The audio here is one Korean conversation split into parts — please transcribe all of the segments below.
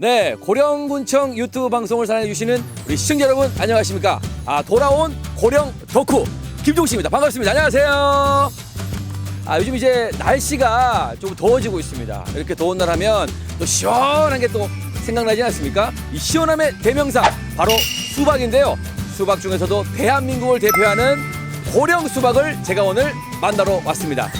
네, 고령군청 유튜브 방송을 사랑해주시는 우리 시청자 여러분 안녕하십니까? 아 돌아온 고령 덕후 김종씨입니다. 반갑습니다. 안녕하세요. 아 요즘 이제 날씨가 좀 더워지고 있습니다. 이렇게 더운 날 하면 또 시원한 게 또 생각나지 않습니까? 이 시원함의 대명사 바로 수박인데요. 수박 중에서도 대한민국을 대표하는 고령 수박을 제가 오늘 만나러 왔습니다.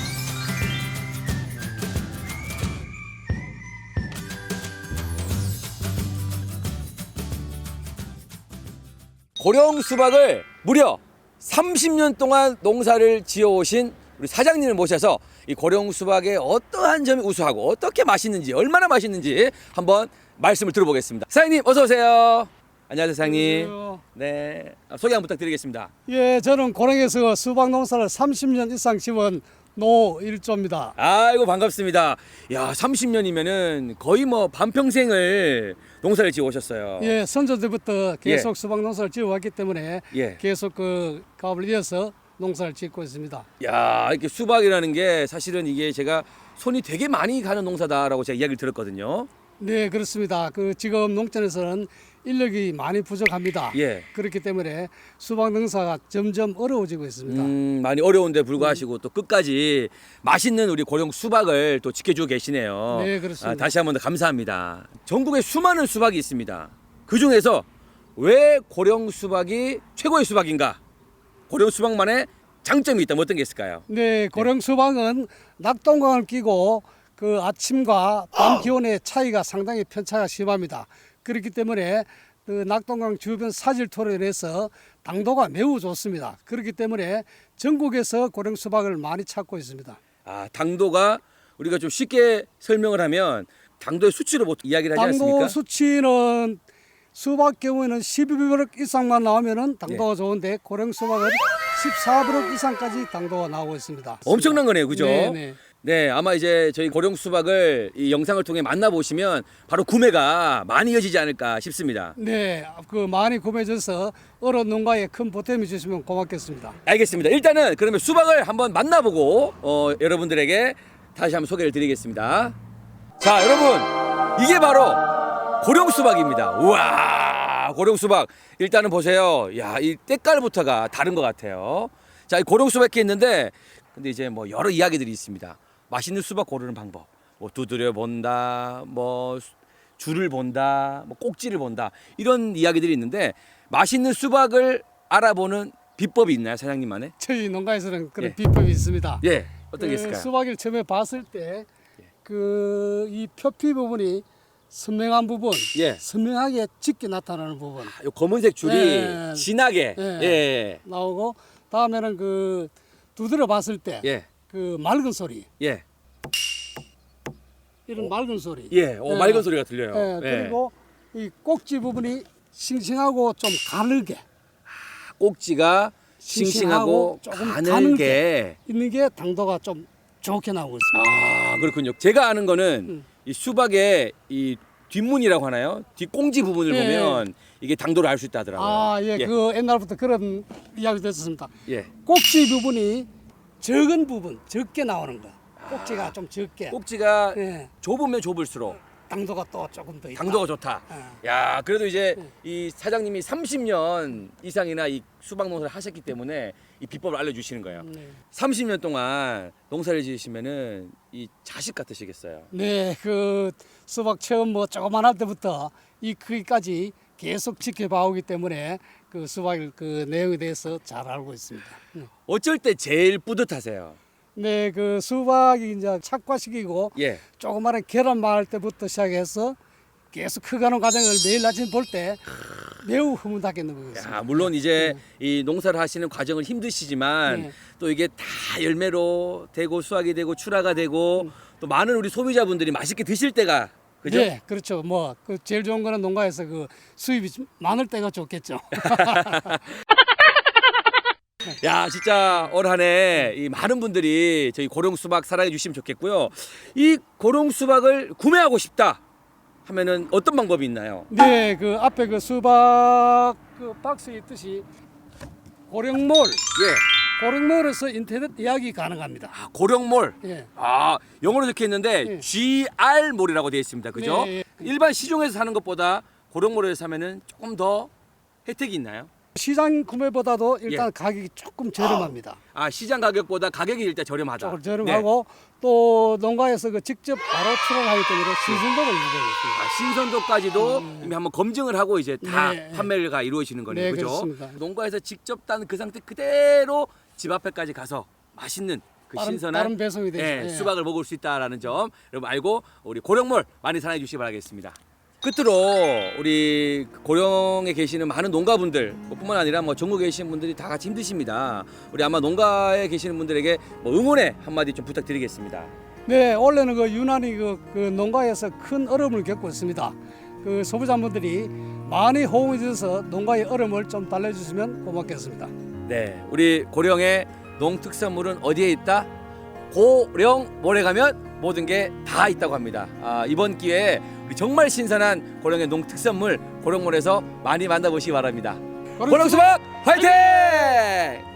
고령 수박을 무려 30년 동안 농사를 지어오신 우리 사장님을 모셔서 이 고령 수박의 어떠한 점이 우수하고 어떻게 맛있는지 얼마나 맛있는지 한번 말씀을 들어보겠습니다. 사장님 어서 오세요. 안녕하세요 사장님. 안녕하세요. 네 아, 소개 한번 부탁드리겠습니다. 예, 저는 고령에서 수박 농사를 30년 이상 지은 노일조입니다. 아이고 반갑습니다. 야 30년이면은 거의 뭐 반평생을 농사를 지어 오셨어요. 예, 선조 때부터 계속 예. 수박 농사를 지어 왔기 때문에 예. 계속 그 가업을 이어서 농사를 짓고 있습니다. 야 이렇게 수박이라는 게 사실은 이게 제가 손이 되게 많이 가는 농사다라고 제가 이야기를 들었거든요. 네, 그렇습니다. 그 지금 농촌에서는 인력이 많이 부족합니다. 예. 그렇기 때문에 수박 농사가 점점 어려워지고 있습니다. 음, 많이 어려운데 불구하시고 또 끝까지 맛있는 우리 고령 수박을 또 지켜주고 계시네요. 네, 그렇습니다. 아, 다시 한 번 더 감사합니다. 전국에 수많은 수박이 있습니다. 그 중에서 왜 고령 수박이 최고의 수박인가? 고령 수박만의 장점이 있다면 어떤 게 있을까요? 네, 고령 수박은 낙동강을 끼고 그 아침과 밤 기온의 차이가 상당히 편차가 심합니다. 그렇기 때문에 그 낙동강 주변 사질토로 인해서 당도가 매우 좋습니다. 그렇기 때문에 전국에서 고령 수박을 많이 찾고 있습니다. 아, 당도가 우리가 좀 쉽게 설명을 하면 당도의 수치로 보통 이야기를 하지 당도 않습니까? 수치는 수박 경우에는 12브럭 이상만 나오면은 당도가 좋은데 고령 수박은 14브럭 이상까지 당도가 나오고 있습니다. 엄청난 거네요, 그죠? 네, 네. 네, 아마 이제 저희 고령 수박을 이 영상을 통해 만나보시면 바로 구매가 많이 이어지지 않을까 싶습니다. 네, 그 많이 구매해줘서 어른 농가에 큰 보탬이 주시면 고맙겠습니다. 알겠습니다. 일단은 그러면 수박을 한번 만나보고 어, 여러분들에게 다시 한번 소개를 드리겠습니다. 자, 여러분 이게 바로 고령 수박입니다. 우와, 고령 수박. 일단은 보세요. 야, 이 때깔부터가 다른 것 같아요. 자, 이 고령 수박이 있는데 근데 이제 뭐 여러 이야기들이 있습니다. 맛있는 수박 고르는 방법. 뭐 두드려 본다, 뭐 수- 줄을 본다, 뭐 꼭지를 본다 이런 이야기들이 있는데 맛있는 수박을 알아보는 비법이 있나요, 사장님만의? 저희 농가에서는 그런 예. 비법이 있습니다. 예, 어떤 게그 있을까요? 수박을 처음에 봤을 때 그 이 표피 부분이 선명한 부분, 예. 선명하게 짙게 나타나는 부분 요 검은색 줄이 예. 진하게, 예. 예, 나오고 다음에는 그 두드려 봤을 때 예, 그 맑은 소리, 예, 이런 맑은 소리. 예, 어, 예. 맑은 소리가 들려요. 예, 예. 그리고 이 꼭지 부분이 싱싱하고 좀 가늘게 꼭지가 싱싱하고 싱싱하고 조금 가늘게. 가늘게. 있는 게 당도가 좀 좋게 나오고 있습니다. 아, 그렇군요. 제가 아는 거는 음. 이 수박의 이 뒷문이라고 하나요? 뒷꽁지 부분을 예. 보면 이게 당도를 알 수 있다 하더라고요. 아, 예, 그 옛날부터 그런 이야기 됐었습니다. 예. 꼭지 부분이 적은 부분, 적게 나오는 거. 꼭지가 좀 적게. 꼭지가 예, 좁으면 좁을수록 당도가 또 조금 더 있다. 당도가 좋다. 예. 야, 그래도 이제 음. 이 사장님이 30년 이상이나 이 수박 농사를 하셨기 때문에 이 비법을 알려주시는 거예요. 네. 30년 동안 농사를 지으시면은 이 자식 같으시겠어요. 네, 그 수박 처음 뭐 조그만 할 때부터 이 크기까지 계속 지켜봐오기 때문에 그 수박 그 내용에 대해서 잘 알고 있습니다. 네. 어쩔 때 제일 뿌듯하세요. 네, 그 수박이 이제 착과식이고 예. 조그마한 계란 마을 때부터 시작해서 계속 커가는 과정을 매일 아침 볼 때 매우 흐뭇하게 느끼고 있습니다. 야, 물론 이제 이 농사를 하시는 과정은 힘드시지만 네. 또 이게 다 열매로 되고 수확이 되고 출하가 되고 또 많은 우리 소비자분들이 맛있게 드실 때가 그죠? 네, 그렇죠. 뭐 그 제일 좋은 거는 농가에서 그 수입이 좀 많을 때가 좋겠죠. 야 진짜 올 한해 이 많은 분들이 저희 고령 수박 사랑해 주시면 좋겠고요. 이 고령 수박을 구매하고 싶다 하면은 어떤 방법이 있나요? 네, 그 앞에 그 수박 그 박스에 있듯이 고령몰 예. 고령몰에서 인터넷 예약이 가능합니다. 아, 고령몰. 예. 아 영어로 적혀 있는데 예. GR 몰이라고 되어 있습니다. 그죠? 네, 예. 일반 시중에서 사는 것보다 고령몰에서 사면은 조금 더 혜택이 있나요? 시장 구매보다도 일단 예. 가격이 조금 저렴합니다. 아 시장 가격보다 가격이 일단 저렴하다. 조금 저렴하고 또 농가에서 그 직접 바로 출하하기 때문에 신선도가 유지되고 있습니다. 아, 신선도까지도 이미 한번 검증을 하고 이제 다 네. 판매가 이루어지는 거네요. 네, 그죠? 그렇습니다. 농가에서 직접 딴 그 상태 그대로 집 앞에까지 가서 맛있는 그 다른- 신선한 다른 배송이 되죠. 예, 예. 수박을 먹을 수 있다라는 점 여러분 알고 우리 고령몰 많이 사랑해 주시기 바라겠습니다. 끝으로 우리 고령에 계시는 많은 농가분들 뿐만 아니라 뭐 전국에 계시는 분들이 다 같이 힘드십니다. 우리 아마 농가에 계시는 분들에게 뭐 응원의 한마디 좀 부탁드리겠습니다. 네, 원래는 그 유난히 그, 그 농가에서 큰 어려움을 겪고 있습니다. 그 소비자분들이 많이 호응해 주셔서 농가의 어려움을 좀 달래주시면 고맙겠습니다. 네, 우리 고령의 농특산물은 어디에 있다? 고령 몰에 가면 모든 게 다 있다고 합니다. 아, 이번 기회에 정말 신선한 고령의 농특산물 고령몰에서 많이 만나보시기 바랍니다. 고령수박 화이팅!